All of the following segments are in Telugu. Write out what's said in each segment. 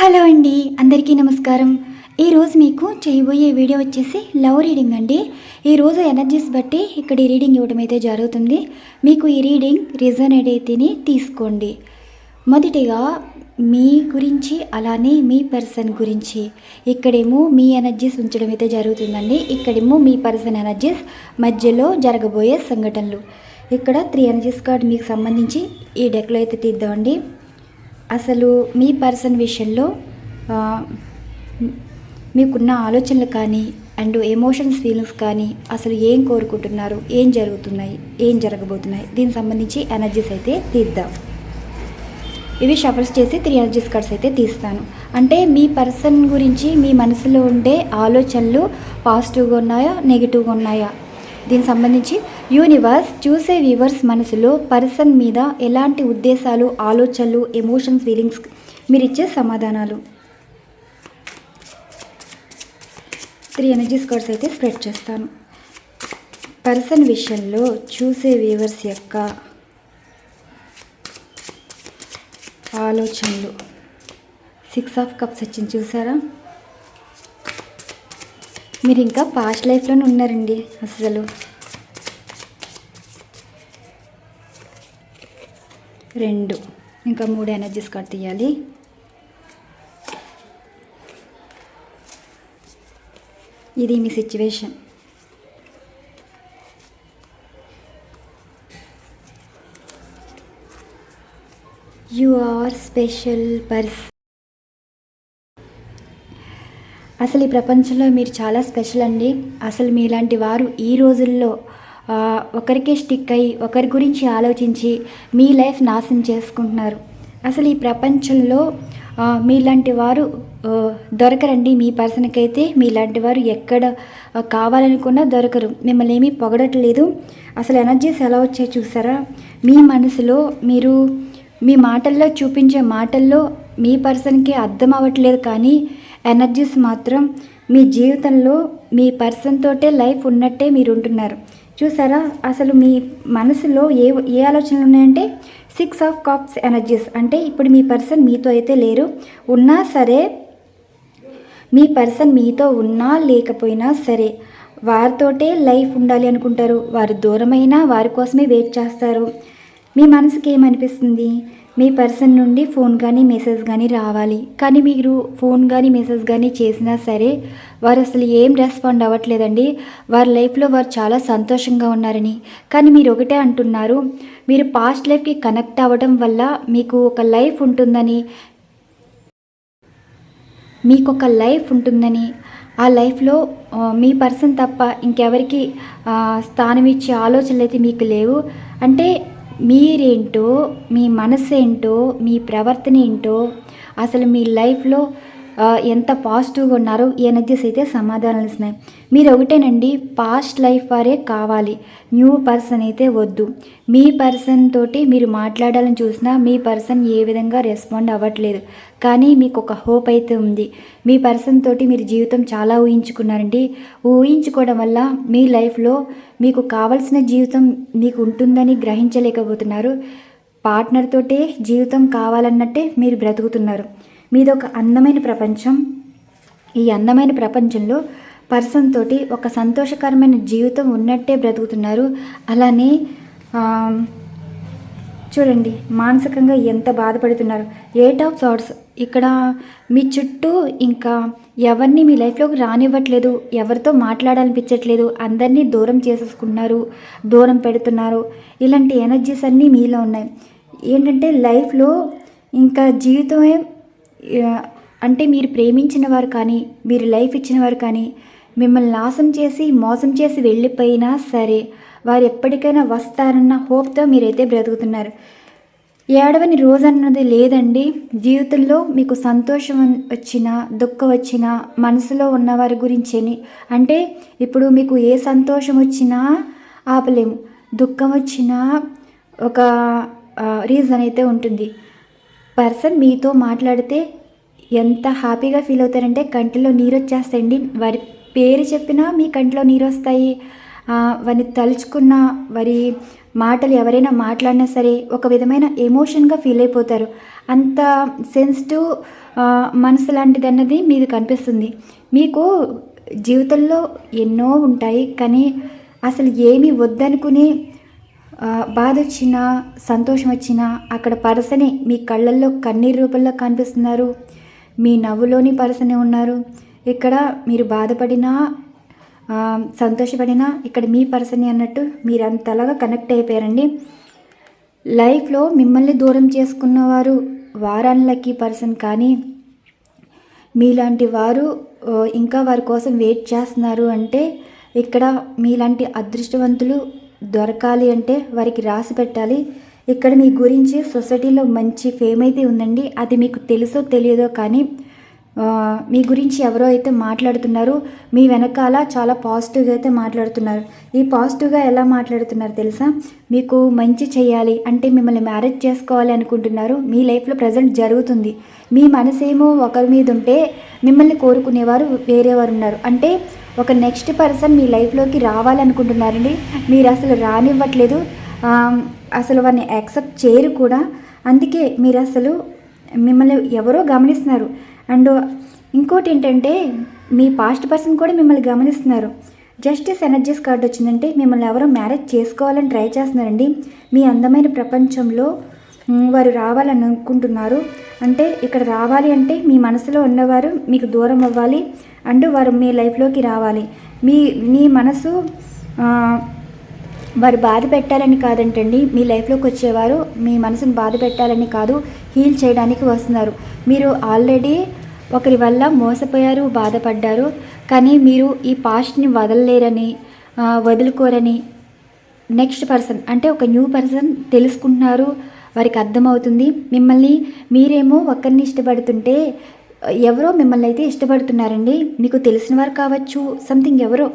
హలో అండి అందరికీ నమస్కారం. ఈరోజు మీకు చేయబోయే వీడియో వచ్చేసి లవ్ రీడింగ్ అండి. ఈరోజు ఎనర్జీస్ బట్టి ఇక్కడ ఈ రీడింగ్ ఇవ్వడం అయితే జరుగుతుంది. మీకు ఈ రీడింగ్ రిజనేట్ అయితేనే తీసుకోండి. మొదటిగా మీ గురించి అలానే మీ పర్సన్ గురించి. ఇక్కడేమో మీ ఎనర్జీస్ ఉంచడం అయితే జరుగుతుందండి. ఇక్కడేమో మీ పర్సన్ ఎనర్జీస్ మధ్యలో జరగబోయే సంఘటనలు. ఇక్కడ త్రీ ఎనర్జీస్ కార్డ్ మీకు సంబంధించి ఈ డెక్లో అయితే తీద్దామండి. అసలు మీ పర్సన్ విషయంలో మీకున్న ఆలోచనలు కానీ అండ్ ఎమోషన్స్ ఫీలింగ్స్ కానీ అసలు ఏం కోరుకుంటున్నారు ఏం జరుగుతున్నాయి ఏం జరగబోతున్నాయి? దీనికి సంబంధించి ఎనర్జీస్ అయితే తీద్దాం. ఇవి షఫల్స్ చేసి త్రీ ఎనర్జీస్ కార్డ్స్ అయితే తీస్తాను. అంటే మీ పర్సన్ గురించి మీ మనసులో ఉండే ఆలోచనలు పాజిటివ్గా ఉన్నాయా నెగిటివ్గా ఉన్నాయా? దీనికి సంబంధించి యూనివర్స్ చూసే వ్యూవర్స్ మనసులో పర్సన్ మీద ఎలాంటి ఉద్దేశాలు ఆలోచనలు ఎమోషన్స్ ఫీలింగ్స్? మీరు ఇచ్చే సమాధానాలు. త్రీ ఎనర్జీ కార్డ్స్ అయితే స్ప్రెడ్ చేస్తాను. పర్సన్ విషయంలో చూసే వ్యూవర్స్ యొక్క ఆలోచనలు. సిక్స్ ఆఫ్ కప్స్ వచ్చింది చూసారా? మీరు ఇంకా పాస్ట్ లైఫ్లోనే ఉన్నారండి అసలు రెండు ఇంకా మూడు ఎనర్జీస్ కార్డ్ తీయాలి ఇది మీ situation you are special person అసలు ఈ ప్రపంచంలో మీరు చాలా స్పెషల్ అండి. అసలు మీలాంటి వారు ఈ రోజుల్లో ఒకరికే స్టిక్ అయ్యి ఒకరి గురించి ఆలోచించి మీ లైఫ్ నాశనం చేసుకుంటున్నారు. అసలు ఈ ప్రపంచంలో మీలాంటి వారు దొరకరండి. మీ పర్సన్కి అయితే మీలాంటి వారు ఎక్కడ కావాలనుకున్నా దొరకరు. మిమ్మల్ని ఏమీ పొగడట్లేదు. అసలు ఎనర్జీస్ ఎలా వచ్చాయి చూసారా? మీ మనసులో మీరు మీ మాటల్లో చూపించే మాటల్లో మీ పర్సన్కి అర్థం అవ్వట్లేదు కానీ ఎనర్జీస్ మాత్రం మీ జీవితంలో మీ పర్సన్ తోటే లైఫ్ ఉన్నట్టే మీరు ఉంటున్నారు చూసారా? అసలు మీ మనసులో ఏ ఏ ఆలోచనలు ఉన్నాయంటే సిక్స్ ఆఫ్ కాప్స్ ఎనర్జీస్ అంటే ఇప్పుడు మీ పర్సన్ మీతో అయితే లేరు. ఉన్నా సరే మీ పర్సన్ మీతో ఉన్నా లేకపోయినా సరే వారితోటే లైఫ్ ఉండాలి అనుకుంటారు. వారు దూరమైనా వారి కోసమే వెయిట్ చేస్తారు. మీ మనసుకి ఏమనిపిస్తుంది? మీ పర్సన్ నుండి ఫోన్ కానీ మెసేజ్ కానీ రావాలి. కానీ మీరు ఫోన్ కానీ మెసేజ్ కానీ చేసినా సరే వారు అసలు ఏం రెస్పాండ్ అవ్వట్లేదండి. వారి లైఫ్లో వారు చాలా సంతోషంగా ఉన్నారని. కానీ మీరు ఒకటే అంటున్నారు మీరు పాస్ట్ లైఫ్కి కనెక్ట్ అవ్వడం వల్ల మీకు ఒక లైఫ్ ఉంటుందని. మీకు ఒక లైఫ్ ఉంటుందని. ఆ లైఫ్లో మీ పర్సన్ తప్ప ఇంకెవరికి స్థానం ఇచ్చే ఆలోచనలు అయితే మీకు లేవు. అంటే మీరేంటో మీ మనసు ఏంటో మీ ప్రవర్తన ఏంటో అసలు మీ లైఫ్లో ఎంత పాజిటివ్గా ఉన్నారో ఎనర్జీస్ అయితే సమాధానాలు ఇస్తున్నాయి. మీరు ఒకటేనండి పాస్ట్ లైఫ్ వారే కావాలి. న్యూ పర్సన్ అయితే వద్దు. మీ పర్సన్ తోటి మీరు మాట్లాడాలని చూసినా మీ పర్సన్ ఏ విధంగా రెస్పాండ్ అవ్వట్లేదు. కానీ మీకు ఒక హోప్ అయితే ఉంది. మీ పర్సన్ తోటి మీరు జీవితం చాలా ఊహించుకున్నారండి. ఊహించుకోవడం వల్ల మీ లైఫ్లో మీకు కావలసిన జీవితం మీకు ఉంటుందని గ్రహించలేకపోతున్నారు. పార్ట్నర్ తోటే జీవితం కావాలన్నట్టే మీరు బ్రతుకుతున్నారు. మీదొక అందమైన ప్రపంచం. ఈ అందమైన ప్రపంచంలో పర్సన్ తోటి ఒక సంతోషకరమైన జీవితం ఉన్నట్టే బ్రతుకుతున్నారు. అలానే చూడండి మానసికంగా ఎంత బాధపడుతున్నారు. ఎయిట్ ఆఫ్ సార్ట్స్ ఇక్కడ మీ చుట్టూ ఇంకా ఎవరిని మీ లైఫ్లోకి రానివ్వట్లేదు ఎవరితో మాట్లాడాలనిపించట్లేదు అందరినీ దూరం చేసేసుకున్నారు దూరం పెడుతున్నారు. ఇలాంటి ఎనర్జీస్ అన్నీ మీలో ఉన్నాయి. ఏంటంటే లైఫ్లో ఇంకా జీవితమే అంటే మీరు ప్రేమించిన వారు కానీ మీరు లైఫ్ ఇచ్చిన వారు కానీ మిమ్మల్ని నాశం చేసి మోసం చేసి వెళ్ళిపోయినా సరే వారు ఎప్పటికైనా వస్తారన్న హోప్తో మీరైతే బ్రతుకుతున్నారు. ఏడవని రోజు అన్నది లేదండి. జీవితంలో మీకు సంతోషం వచ్చినా దుఃఖం వచ్చినా మనసులో ఉన్నవారి గురించి అంటే ఇప్పుడు మీకు ఏ సంతోషం వచ్చినా ఆపలేము. దుఃఖం వచ్చినా ఒక రీజన్ అయితే ఉంటుంది. పర్సన్ మీతో మాట్లాడితే ఎంత హ్యాపీగా ఫీల్ అవుతారంటే కంటిలో నీరు వచ్చేస్తాయండి. వారి పేరు చెప్పినా మీ కంటిలో నీరు వస్తాయి. వారిని తలుచుకున్న వారి మాటలు ఎవరైనా మాట్లాడినా సరే ఒక విధమైన ఎమోషన్గా ఫీల్ అయిపోతారు. అంత సెన్సిటివ్ మనసు లాంటిది అన్నది మీది కనిపిస్తుంది. మీకు జీవితంలో ఎన్నో ఉంటాయి కానీ అసలు ఏమీ వద్దనుకునే బాధ వచ్చినా సంతోషం వచ్చినా అక్కడ పరసనే మీ కళ్ళల్లో కన్నీరు రూపంలో కనిపిస్తున్నారు. మీ నవ్వులోని పరసనే ఉన్నారు. ఇక్కడ మీరు బాధపడినా సంతోషపడినా ఇక్కడ మీ పర్సనే అన్నట్టు మీరు అంతలాగా కనెక్ట్ అయిపోయారండి. లైఫ్లో మిమ్మల్ని దూరం చేసుకున్నవారు వారాన్ లక్కీ పర్సన్ కానీ మీలాంటి వారు ఇంకా వారి కోసం వెయిట్ చేస్తున్నారు అంటే ఇక్కడ మీలాంటి అదృష్టవంతులు దొరకాలి అంటే వారికి రాసి పెట్టాలి. ఇక్కడ మీ గురించి సొసైటీలో మంచి ఫేమ్ అయితే ఉందండి. అది మీకు తెలుసో తెలియదో కానీ మీ గురించి ఎవరో అయితే మాట్లాడుతున్నారు మీ వెనకాల చాలా పాజిటివ్గా అయితే మాట్లాడుతున్నారు. ఈ పాజిటివ్గా ఎలా మాట్లాడుతున్నారు తెలుసా? మీకు మంచి చేయాలి అంటే మిమ్మల్ని మ్యారేజ్ చేసుకోవాలి అనుకుంటున్నారు. మీ లైఫ్లో ప్రజెంట్ జరుగుతుంది. మీ మనసేమో ఒకరి మీద ఉంటే మిమ్మల్ని కోరుకునేవారు వేరేవారు ఉన్నారు. అంటే ఒక నెక్స్ట్ పర్సన్ మీ లైఫ్లోకి రావాలనుకుంటున్నారండి. మీరు అసలు రానివ్వట్లేదు. అసలు వారిని యాక్సెప్ట్ చేయరు కూడా. అందుకే మీరు అసలు మిమ్మల్ని ఎవరో గమనిస్తున్నారు. అండ్ ఇంకోటి ఏంటంటే మీ పాస్ట్ పర్సన్ కూడా మిమ్మల్ని గమనిస్తున్నారు. జస్టిస్ ఎనర్జీస్ కార్డు వచ్చిందంటే మిమ్మల్ని ఎవరో మ్యారేజ్ చేసుకోవాలని ట్రై చేస్తున్నారండి. మీ అందమైన ప్రపంచంలో వారు రావాలని అనుకుంటున్నారు అంటే ఇక్కడ రావాలి అంటే మీ మనసులో ఉన్నవారు మీకు దూరం అవ్వాలి. అండ్ వారు మీ లైఫ్లోకి రావాలి. మీ మీ మనసు వారు బాధ పెట్టాలని కాదంటండి. మీ లైఫ్లోకి వచ్చేవారు మీ మనసును బాధ పెట్టాలని కాదు హీల్ చేయడానికి వస్తున్నారు. మీరు ఆల్రెడీ ఒకరి వల్ల మోసపోయారు బాధపడ్డారు. కానీ మీరు ఈ పాస్ట్ని వదలలేరని వదులుకోరని నెక్స్ట్ పర్సన్ అంటే ఒక న్యూ పర్సన్ తెలుసుకుంటున్నారు. వారికి అర్థమవుతుంది. మిమ్మల్ని మీరేమో ఒకరిని ఇష్టపడుతుంటే ఎవరో మిమ్మల్ని అయితే ఇష్టపడుతున్నారండి. మీకు తెలిసిన వారు కావచ్చు సంథింగ్ ఎవరో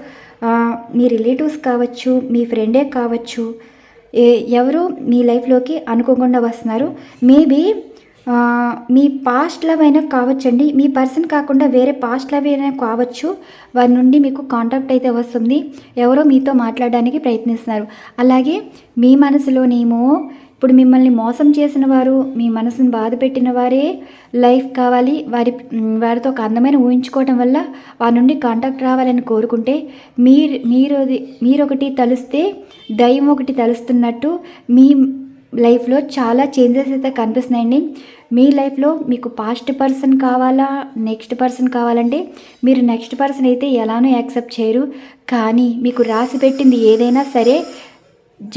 మీ రిలేటివ్స్ కావచ్చు మీ ఫ్రెండే కావచ్చు ఎవరో మీ లైఫ్లోకి అనుకోకుండా వస్తున్నారు. మేబీ మీ పాస్ట్ లవ్ అయినా కావచ్చండి. మీ పర్సన్ కాకుండా వేరే పాస్ట్ లవ్ అయినా కావచ్చు. వారి నుండి మీకు కాంటాక్ట్ అయితే వస్తుంది. ఎవరో మీతో మాట్లాడడానికి ప్రయత్నిస్తున్నారు. అలాగే మీ మనసులోనేమో ఇప్పుడు మిమ్మల్ని మోసం చేసిన వారు మీ మనసును బాధ పెట్టిన వారే లైఫ్ కావాలి. వారి వారితో ఒక అందమైన ఊహించుకోవటం వల్ల వారి నుండి కాంటాక్ట్ రావాలని కోరుకుంటే మీరు మీరు మీరొకటి తలుస్తే దయ్యం ఒకటి తలుస్తున్నట్టు మీ లైఫ్లో చాలా చేంజెస్ అయితే కనిపిస్తున్నాయండి. మీ లైఫ్లో మీకు పాస్ట్ పర్సన్ కావాలా నెక్స్ట్ పర్సన్ కావాలంటే మీరు నెక్స్ట్ పర్సన్ అయితే ఎలానో యాక్సెప్ట్ చేయరు. కానీ మీకు రాసి పెట్టింది ఏదైనా సరే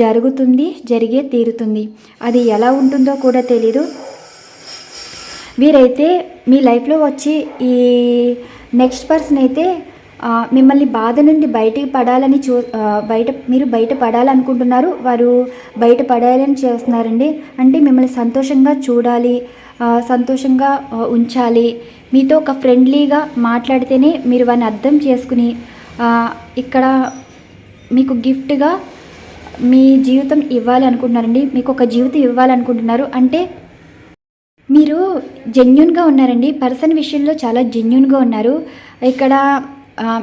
జరుగుతుంది జరిగే తీరుతుంది. అది ఎలా ఉంటుందో కూడా తెలీదు. వీరైతే మీ లైఫ్లో వచ్చి ఈ నెక్స్ట్ పర్సన్ అయితే మిమ్మల్ని బాధ నుండి బయటికి పడాలని చూ బయట మీరు బయట పడాలనుకుంటున్నారు. వారు బయట పడాలని చేస్తున్నారండి. అంటే మిమ్మల్ని సంతోషంగా చూడాలి సంతోషంగా ఉంచాలి. మీతో ఒక ఫ్రెండ్లీగా మాట్లాడితేనే మీరు వారిని అర్థం చేసుకుని ఇక్కడ మీకు గిఫ్ట్గా మీ జీవితం ఇవ్వాలి అనుకుంటున్నారండి మీకు ఒక జీవితం ఇవ్వాలనుకుంటున్నారు. అంటే మీరు జెన్యున్గా ఉన్నారండి. పర్సన్ విషయంలో చాలా జెన్యున్గా ఉన్నారు. ఇక్కడ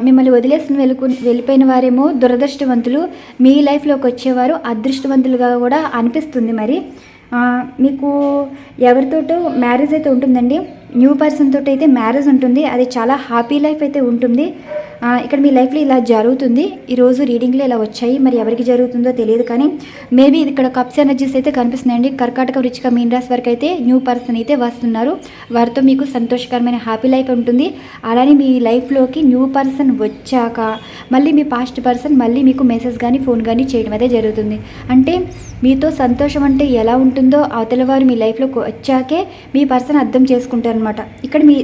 మిమ్మల్ని వదిలేసిన వెళ్ళుకు వెళ్ళిపోయిన వారేమో దురదృష్టవంతులు మీ లైఫ్లోకి వచ్చేవారు అదృష్టవంతులుగా కూడా అనిపిస్తుంది మరి. మీకు ఎవరితోటో మ్యారేజ్ అయితే ఉంటుందండి. న్యూ పర్సన్ తోటి అయితే మ్యారేజ్ ఉంటుంది. అది చాలా హ్యాపీ లైఫ్ అయితే ఉంటుంది. ఇక్కడ మీ లైఫ్లో ఇలా జరుగుతుంది. ఈరోజు రీడింగ్లో ఇలా వచ్చాయి. మరి ఎవరికి జరుగుతుందో తెలియదు కానీ మేబీ ఇక్కడ కప్స్ ఎనర్జీస్ అయితే కనిపిస్తున్నాయండి. కర్కాటక వృచ్చిక మీన్ రాశి వరకు అయితే న్యూ పర్సన్ అయితే వస్తున్నారు. వారితో మీకు సంతోషకరమైన హ్యాపీ లైఫ్ ఉంటుంది. అలానే మీ లైఫ్లోకి న్యూ పర్సన్ వచ్చాక మళ్ళీ మీ పాస్ట్ పర్సన్ మళ్ళీ మీకు మెసేజ్ కానీ ఫోన్ కానీ చేయడం అయితే జరుగుతుంది. అంటే మీతో సంతోషం అంటే ఎలా ఉంటుందో అవతల వారు మీ లైఫ్లోకి వచ్చాకే మీ పర్సన్ అర్థం చేసుకుంటారు అనమాట ఇక్కడ మీ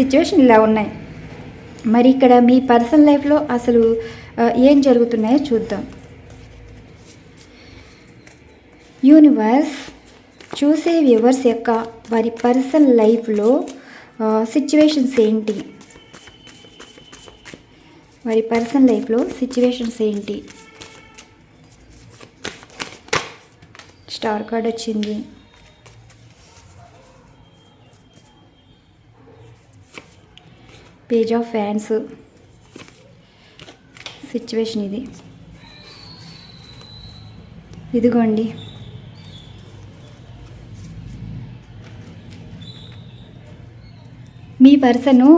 సిచ్యువేషన్ ఇలా ఉన్నాయి. మరి ఇక్కడ మీ పర్సనల్ లైఫ్లో అసలు ఏం జరుగుతున్నాయో చూద్దాం. యూనివర్స్ చూసే వ్యూవర్స్ యొక్క వారి పర్సనల్ లైఫ్లో సిచ్యువేషన్స్ ఏంటి? వారి పర్సనల్ లైఫ్లో సిచ్యువేషన్స్ ఏంటి? స్టార్ కార్డ్ వచ్చింది. పేజ్ ఆఫ్ ఫ్యాన్స్ సిచ్యువేషన్ ఇది. ఇదిగోండి. మీ పర్సను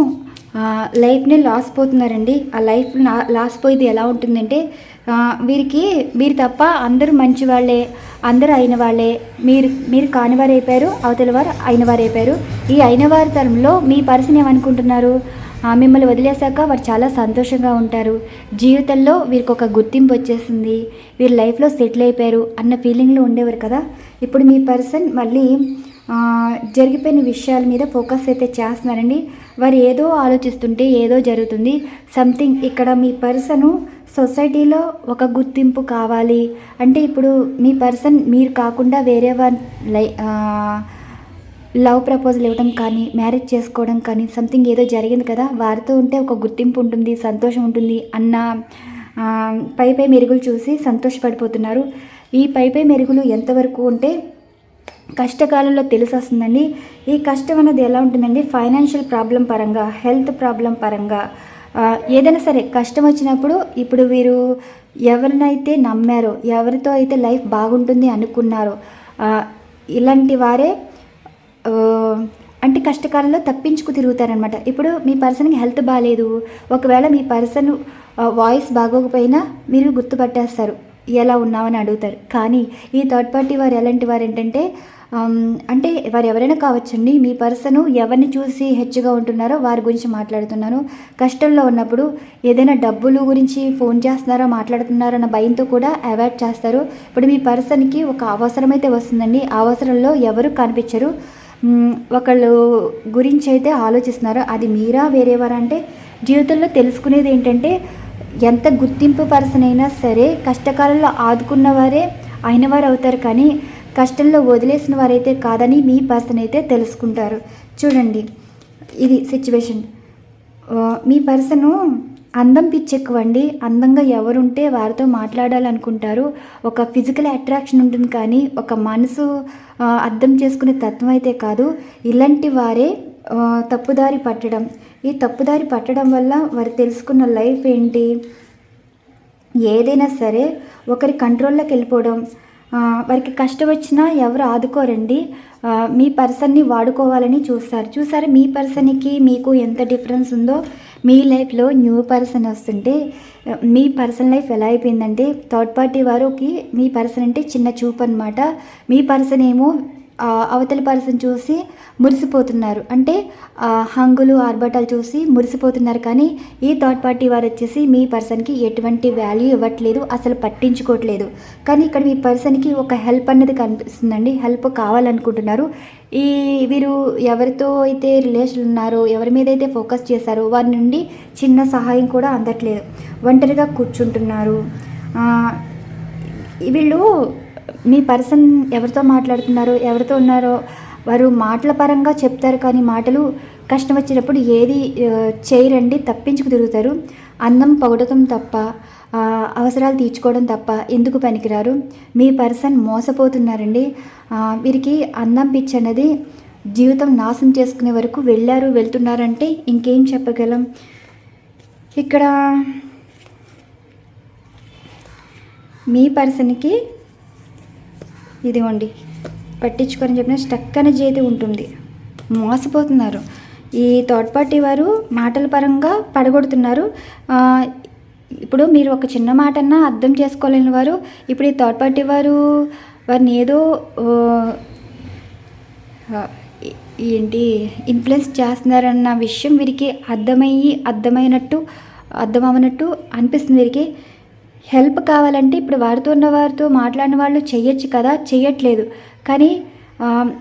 లైఫ్ని లాస్ పోతున్నారండి. ఆ లైఫ్ లాస్ పోయేది ఎలా ఉంటుందంటే వీరికి మీరు తప్ప అందరూ మంచి వాళ్ళే అందరూ అయిన వాళ్ళే. మీరు మీరు కానివారు అయిపోయారు అవతల వారు అయిన వారు అయిపోయారు. ఈ అయిన వారి తరంలో మీ పర్సన్ ఏమనుకుంటున్నారు? మిమ్మల్ని వదిలేశాక వారు చాలా సంతోషంగా ఉంటారు. జీవితంలో వీరికి ఒక గుర్తింపు వచ్చేసింది. వీరు లైఫ్లో సెటిల్ అయిపోయారు అన్న ఫీలింగ్లో ఉండేవారు కదా. ఇప్పుడు మీ పర్సన్ మళ్ళీ జరిగిపోయిన విషయాల మీద ఫోకస్ అయితే చేస్తున్నారండి. వారు ఏదో ఆలోచిస్తుంటే ఏదో జరుగుతుంది. సంథింగ్ ఇక్కడ మీ పర్సను సొసైటీలో ఒక గుర్తింపు కావాలి. అంటే ఇప్పుడు మీ పర్సన్ మీరు కాకుండా వేరే వారి లై లవ్ ప్రపోజల్ ఇవ్వడం కానీ మ్యారేజ్ చేసుకోవడం కానీ సంథింగ్ ఏదో జరిగింది కదా వారితో ఉంటే ఒక గుర్తింపు ఉంటుంది సంతోషం ఉంటుంది అన్న పై పై మెరుగులు చూసి సంతోషపడిపోతున్నారు. ఈ పై పై మెరుగులు ఎంతవరకు ఉంటే కష్టకాలంలో తెలిసి వస్తుందండి ఈ కష్టం అనేది ఎలా ఉంటుందండి? ఫైనాన్షియల్ ప్రాబ్లం పరంగా హెల్త్ ప్రాబ్లం పరంగా ఏదైనా సరే కష్టం వచ్చినప్పుడు ఇప్పుడు వీరు ఎవరినైతే నమ్మారో ఎవరితో అయితే లైఫ్ బాగుంటుంది అనుకున్నారో ఇలాంటి వారే అంటే కష్టకాలంలో తప్పించుకు తిరుగుతారనమాట ఇప్పుడు మీ పర్సన్కి హెల్త్ బాగాలేదు ఒకవేళ మీ పర్సన్ వాయిస్ బాగోకపోయినా మీరు గుర్తుపట్టేస్తారు. ఎలా ఉన్నామని అడుగుతారు. కానీ ఈ థర్డ్ పార్టీ వారు ఎలాంటి వారు ఏంటంటే అంటే వారు ఎవరైనా కావచ్చండి మీ పర్సన్ ఎవరిని చూసి హెచ్చుగా ఉంటున్నారో వారి గురించి మాట్లాడుతున్నాను కష్టంలో ఉన్నప్పుడు ఏదైనా డబ్బులు గురించి ఫోన్ చేస్తున్నారో మాట్లాడుతున్నారో అన్న భయంతో కూడా అవాయిడ్ చేస్తారు. ఇప్పుడు మీ పర్సన్కి ఒక అవసరం అయితే వస్తుందండి. ఆ అవసరంలో ఎవరు కనిపించరు. ఒకళ్ళు గురించి అయితే ఆలోచిస్తున్నారు. అది మీరా వేరేవారా అంటే జీవితంలో తెలుసుకునేది ఏంటంటే ఎంత గుర్తింపు పర్సన్ అయినా సరే కష్టకాలంలో ఆదుకున్నవారే అయినవారు అయిన వారు అవుతారు కానీ కష్టంలో వదిలేసిన వారైతే కాదని మీ పర్సన్ అయితే తెలుసుకుంటారు. చూడండి ఇది సిచ్యువేషన్ మీ పర్సను అందం పిచ్చెక్కువండి. అందంగా ఎవరుంటే వారితో మాట్లాడాలనుకుంటారు. ఒక ఫిజికల్ అట్రాక్షన్ ఉంటుంది కానీ ఒక మనసు అర్థం చేసుకునే తత్వం అయితే కాదు. ఇలాంటి వారే తప్పుదారి పట్టడం. ఈ తప్పుదారి పట్టడం వల్ల వారు తెలుసుకున్న లైఫ్ ఏంటి? ఏదైనా సరే ఒకరి కంట్రోల్లోకి వెళ్ళిపోవడం. వారికి కష్టం వచ్చినా ఎవరు ఆదుకోరండి. మీ పర్సన్ని వాడుకోవాలని చూస్తారు. చూసారా? మీ పర్సన్కి మీకు ఎంత డిఫరెన్స్ ఉందో మీ లైఫ్లో న్యూ పర్సన్ వస్తుంటే మీ పర్సన్ లైఫ్ ఎలా అయిపోయిందంటే థర్డ్ పార్టీ వారికి మీ పర్సన్ అంటే చిన్న చూపు అనమాట మీ పర్సన్ ఏమో అవతల పర్సన్ చూసి మురిసిపోతున్నారు. అంటే హంగులు ఆర్భటాలు చూసి మురిసిపోతున్నారు కానీ ఈ థర్డ్ పార్టీ వారు వచ్చేసి మీ పర్సన్కి ఎటువంటి వాల్యూ ఇవ్వట్లేదు అసలు పట్టించుకోవట్లేదు. కానీ ఇక్కడ మీ పర్సన్కి ఒక హెల్ప్ అనేది కనిపిస్తుందండి. హెల్ప్ కావాలనుకుంటున్నారు. ఈ వీరు ఎవరితో అయితే రిలేషన్ ఉన్నారో ఎవరి మీద అయితే ఫోకస్ చేశారో వారి నుండి చిన్న సహాయం కూడా అందట్లేదు. ఒంటరిగా కూర్చుంటున్నారు. వీళ్ళు మీ పర్సన్ ఎవరితో మాట్లాడుతున్నారో ఎవరితో ఉన్నారో వారు మాటల పరంగా చెప్తారు కానీ మాటలు కష్టం వచ్చినప్పుడు ఏది చేయరండి తప్పించుకు తిరుగుతారు. అందం పొగడటం తప్ప అవసరాలు తీర్చుకోవడం తప్ప ఎందుకు పనికిరారు? మీ పర్సన్ మోసపోతున్నారండి. వీరికి అందం పిచ్చి అన్నది జీవితం నాశనం చేసుకునే వరకు వెళ్ళారు వెళ్తున్నారంటే ఇంకేం చెప్పగలం? ఇక్కడ మీ పర్సన్కి ఇదిగోండి పట్టించుకొని చెప్పిన స్టక్ అనే చేతి ఉంటుంది. మోసపోతున్నారు. ఈ థర్డ్ పార్టీ వారు మాటల పరంగా పడగొడుతున్నారు. ఇప్పుడు మీరు ఒక చిన్న మాట అన్నా అర్థం చేసుకోలేని వారు ఇప్పుడు ఈ థర్డ్ పార్టీ వారు వారిని ఏదో ఏంటి ఇన్ఫ్లుయెన్స్ చేస్తున్నారన్న విషయం వీరికి అర్థమయ్యి అర్థమైనట్టు అర్థమవనట్టు అనిపిస్తుంది వీరికి. హెల్ప్ కావాలంటే ఇప్పుడు వారితో ఉన్న వారితో మాట్లాడిన వాళ్ళు చేయొచ్చు కదా? చేయట్లేదు. కానీ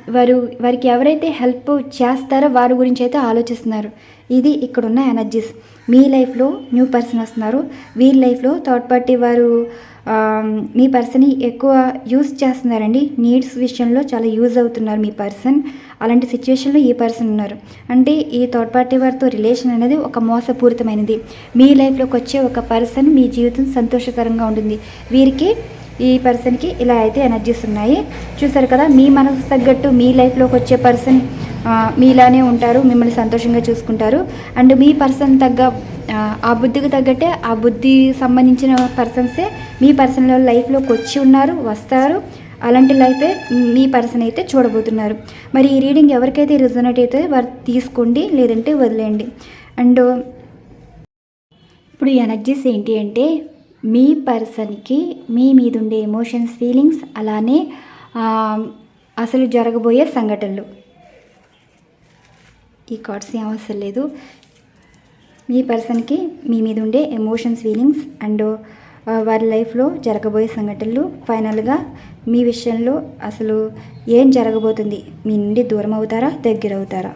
వారు వారికి ఎవరైతే హెల్ప్ చేస్తారో వారి గురించి అయితే ఆలోచిస్తున్నారు. ఇది ఇక్కడున్న ఎనర్జీస్. మీ లైఫ్లో న్యూ పర్సన్ వస్తున్నారు. వీరి లైఫ్లో థర్డ్ పార్టీ వారు మీ పర్సన్ని ఎక్కువ యూజ్ చేస్తున్నారండి. నీడ్స్ విషయంలో చాలా యూజ్ అవుతున్నారు మీ పర్సన్. అలాంటి సిచ్యువేషన్లో ఈ పర్సన్ ఉన్నారు. అంటే ఈ థర్డ్ పార్టీ వారితో రిలేషన్ అనేది ఒక మోసపూరితమైనది. మీ లైఫ్లోకి వచ్చే ఒక పర్సన్ మీ జీవితం సంతోషకరంగా ఉంటుంది. వీరికి ఈ పర్సన్కి ఇలా అయితే ఎనర్జీస్ ఉన్నాయి. చూసారు కదా మీ మనసు తగ్గట్టు మీ లైఫ్లోకి వచ్చే పర్సన్ మీలానే ఉంటారు మిమ్మల్ని సంతోషంగా చూసుకుంటారు. అండ్ మీ పర్సన్ తగ్గ ఆ, బుద్ధికి తగ్గట్టే ఆ బుద్ధి సంబంధించిన పర్సన్సే మీ పర్సన్లో లైఫ్లోకి వచ్చి ఉన్నారు వస్తారు. అలాంటి లైఫే మీ పర్సన్ అయితే చూడబోతున్నారు. మరి ఈ రీడింగ్ ఎవరికైతే రిజనేట్ అయితే వారు తీసుకోండి లేదంటే వదిలేయండి. అండ్ ఇప్పుడు ఎనర్జీస్ ఏంటి అంటే మీ పర్సన్కి మీ మీద ఉండే ఎమోషన్స్ ఫీలింగ్స్ అలానే అసలు జరగబోయే సంఘటనలు. ఈ కార్డ్స్ ఏం అవసరం లేదు. మీ పర్సన్కి మీ మీద ఉండే ఎమోషన్స్ ఫీలింగ్స్ అండ్ వారి లైఫ్లో జరగబోయే సంఘటనలు ఫైనల్గా మీ విషయంలో అసలు ఏం జరగబోతుంది? మీ నుండి దూరం అవుతారా? దగ్గర అవుతారా?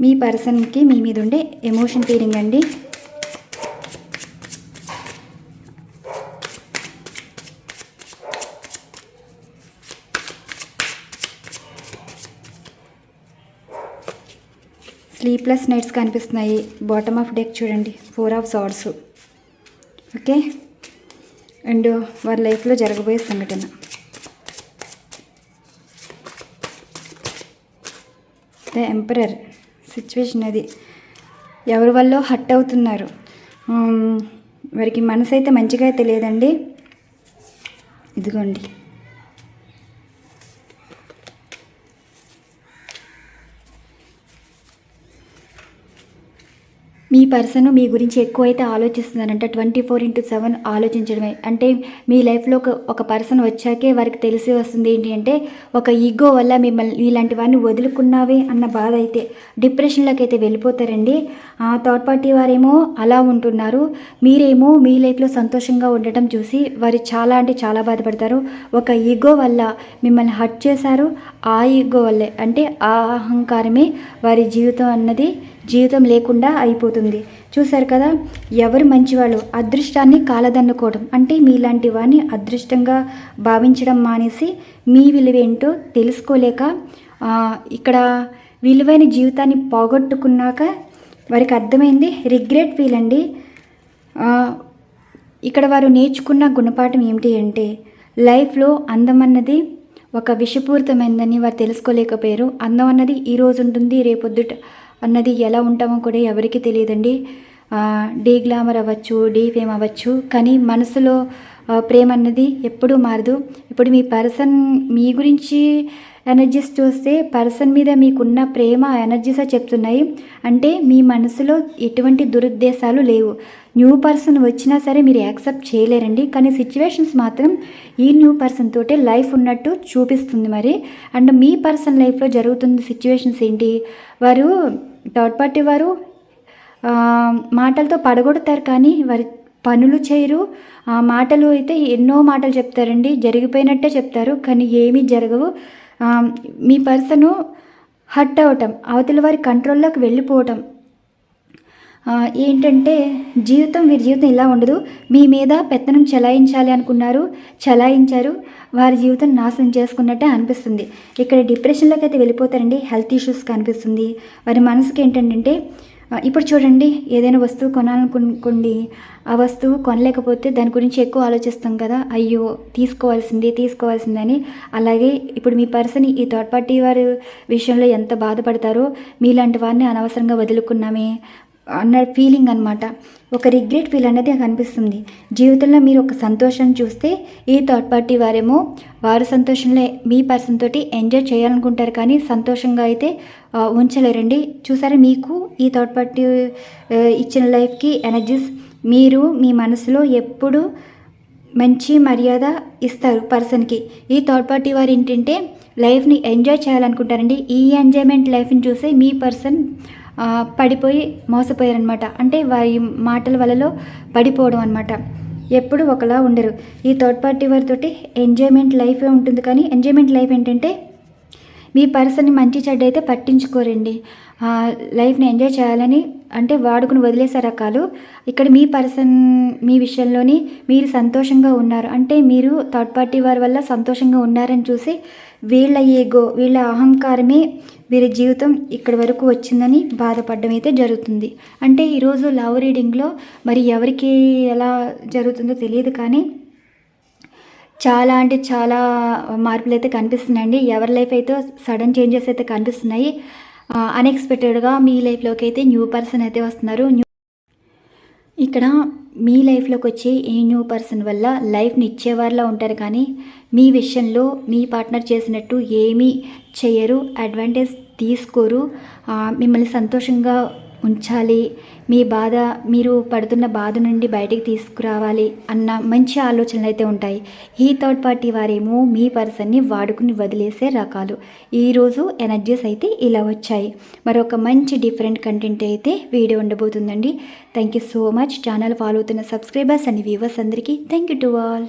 మీ పర్సన్కి మీ మీద ఉండే ఎమోషన్ ఫీలింగ్ అండి. ప్లస్ నైట్స్ కనిపిస్తున్నాయి. బాటమ్ ఆఫ్ డెక్ చూడండి. Four of swords okay? And వారి లైఫ్లో జరగబోయే సంఘటన. ద ఎంపరర్ సిచ్యువేషన్ అది. ఎవరి వల్ల హట్ అవుతున్నారు? వారికి మనసు అయితే మంచిగా అయితే లేదండి ఇదిగోండి. మీ పర్సన్ మీ గురించి ఎక్కువైతే ఆలోచిస్తున్నారంటే ట్వంటీ ఫోర్ ఇంటూ సెవెన్ ఆలోచించడమే. అంటే మీ లైఫ్లో ఒక ఒక పర్సన్ వచ్చాకే వారికి తెలిసి వస్తుంది ఏంటి అంటే ఒక ఈగో వల్ల మిమ్మల్ని ఇలాంటి వారిని వదులుకున్నావే అన్న బాధ అయితే డిప్రెషన్లోకి అయితే వెళ్ళిపోతారండి. ఆ థర్డ్ పార్టీ వారేమో అలా ఉంటున్నారు. మీరేమో మీ లైఫ్లో సంతోషంగా ఉండటం చూసి వారు చాలా అంటే చాలా బాధపడతారు. ఒక ఈగో వల్ల మిమ్మల్ని హట్ చేశారు. ఆ ఈగో వల్లే అంటే ఆ అహంకారమే వారి జీవితం అన్నది జీవితం లేకుండా అయిపోతుంది. చూశారు కదా? ఎవరు మంచివాళ్ళు? అదృష్టాన్ని కాలదన్నుకోవడం. అంటే మీలాంటి వారిని అదృష్టంగా భావించడం మానేసి మీ విలువేంటో తెలుసుకోలేక ఇక్కడ విలువైన జీవితాన్ని పోగొట్టుకున్నాక వారికి అర్థమైంది రిగ్రెట్ ఫీల్ అండి. ఇక్కడ వారు నేర్చుకున్న గుణపాఠం ఏమిటి అంటే లైఫ్లో అందం అన్నది ఒక విషపూరితమైందని వారు తెలుసుకోలేకపోయారు. అందం అన్నది ఈ రోజు ఉంటుంది రేపొద్దుట అన్నది ఎలా ఉంటామో కూడా ఎవరికి తెలియదండి. డీ గ్లామర్ అవ్వచ్చు డీ ఫేమ్ అవ్వచ్చు కానీ మనసులో ప్రేమ అన్నది ఎప్పుడూ మారదు. ఇప్పుడు మీ పర్సన్ మీ గురించి ఎనర్జీస్ చూస్తే పర్సన్ మీద మీకున్న ప్రేమ ఎనర్జీసే చెప్తున్నాయి. అంటే మీ మనసులో ఎటువంటి దురుద్దేశాలు లేవు. న్యూ పర్సన్ వచ్చినా సరే మీరు యాక్సెప్ట్ చేయలేరండి. కానీ సిచ్యువేషన్స్ మాత్రం ఈ న్యూ పర్సన్ తోటే లైఫ్ ఉన్నట్టు చూపిస్తుంది మరి. అండ్ మీ పర్సన్ లైఫ్లో జరుగుతున్న సిచ్యువేషన్స్ ఏంటి? వారు థర్డ్ పార్టీ వారు మాటలతో పడగొడతారు కానీ వారి పనులు చేయరు. ఆ మాటలు అయితే ఎన్నో మాటలు చెప్తారండి. జరిగిపోయినట్టే చెప్తారు. కానీ ఏమీ జరగవు. మీ పర్సను హట్ అవటం అవతల వారి కంట్రోల్లోకి వెళ్ళిపోవటం. ఏంటంటే జీవితం వీరి జీవితం ఇలా ఉండదు. మీ మీద పెత్తనం చెలాయించాలి అనుకున్నారు చెలాయించారు. వారి జీవితం నాశనం చేసుకున్నట్టే అనిపిస్తుంది. ఇక్కడ డిప్రెషన్లోకి అయితే వెళ్ళిపోతారండి. హెల్త్ ఇష్యూస్ కనిపిస్తుంది వారి మనసుకి ఏంటంటే ఇప్పుడు చూడండి ఏదైనా వస్తువు కొనాలనుకోండి ఆ వస్తువు కొనలేకపోతే దాని గురించి ఎక్కువ ఆలోచిస్తాం కదా. అయ్యో తీసుకోవాల్సింది తీసుకోవాల్సిందని. అలాగే ఇప్పుడు మీ పర్సన్ ఈ థర్డ్ పార్టీ వారి విషయంలో ఎంత బాధపడతారో మీలాంటి వారిని అనవసరంగా వదులుకున్నామే. అన్న ఫీలింగ్ అనమాట ఒక రిగ్రెట్ ఫీల్ అనేది కనిపిస్తుంది జీవితంలో మీరు ఒక సంతోషం చూస్తే ఈ థర్డ్ పార్టీ వారేమో వారు సంతోషంలో మీ పర్సన్ తోటి ఎంజాయ్ చేయాలనుకుంటారు కానీ సంతోషంగా అయితే ఉంచలేరండి. చూసారా మీకు ఈ థర్డ్ పార్టీ ఇచ్చిన లైఫ్కి ఎనర్జీస్ మీరు మీ మనసులో ఎప్పుడు మంచి మర్యాద ఇస్తారు పర్సన్కి ఈ థర్డ్ పార్టీ వారు ఏంటంటే లైఫ్ని ఎంజాయ్ చేయాలనుకుంటారండి. ఈ ఎంజాయ్మెంట్ లైఫ్ని చూసే మీ పర్సన్ పడిపోయి మోసపోయారనమాట అంటే వారి మాటల వలలో పడిపోవడం అనమాట ఎప్పుడు ఒకలా ఉండరు. ఈ థర్డ్ పార్టీ వారితోటి ఎంజాయ్మెంట్ లైఫే ఉంటుంది. కానీ ఎంజాయ్మెంట్ లైఫ్ ఏంటంటే మీ పర్సన్ని మంచి చెడ్డ అయితే పట్టించుకోరండి లైఫ్ని ఎంజాయ్ చేయాలని అంటే వాడుకుని వదిలేసే రకాలు ఇక్కడ మీ పర్సన్ మీ విషయంలోని మీరు సంతోషంగా ఉన్నారు. అంటే మీరు థర్డ్ పార్టీ వారి వల్ల సంతోషంగా ఉన్నారని చూసి వీళ్ళ ఈగో వీళ్ళ అహంకారమే వీరి జీవితం ఇక్కడి వరకు వచ్చిందని బాధపడడం అయితే జరుగుతుంది. అంటే ఈరోజు లవ్ రీడింగ్లో మరి ఎవరికి ఎలా జరుగుతుందో తెలియదు కానీ చాలా అంటే చాలా మార్పులు అయితే కనిపిస్తున్నాయండి. ఎవరి లైఫ్ అయితే సడన్ చేంజెస్ అయితే కనిపిస్తున్నాయి. అన్ఎక్స్పెక్టెడ్గా మీ లైఫ్లోకి అయితే న్యూ పర్సన్ అయితే వస్తున్నారు. న్యూ ఇక్కడ మీ లైఫ్లోకి వచ్చే ఈ న్యూ పర్సన్ వల్ల లైఫ్ని ఇచ్చేవారిలా ఉంటారు కానీ మీ విషయంలో మీ పార్ట్నర్ చేసినట్టు ఏమీ చేయరు అడ్వాంటేజ్ తీసుకోరు. మిమ్మల్ని సంతోషంగా ఉంచాలి. మీ బాధ మీరు పడుతున్న బాధ నుండి బయటికి తీసుకురావాలి అన్న మంచి ఆలోచనలు అయితే ఉంటాయి. ఈ థర్డ్ పార్టీ వారేమో మీ పర్సన్ని వాడుకుని వదిలేసే రకాలు. ఈరోజు ఎనర్జీస్ అయితే ఇలా వచ్చాయి. మరొక మంచి డిఫరెంట్ కంటెంట్ అయితే video ఉండబోతుందండి. Thank you so much. Channel follow అవుతున్న సబ్స్క్రైబర్స్ అండ్ వ్యూవర్స్ అందరికీ థ్యాంక్ యూ టు ఆల్.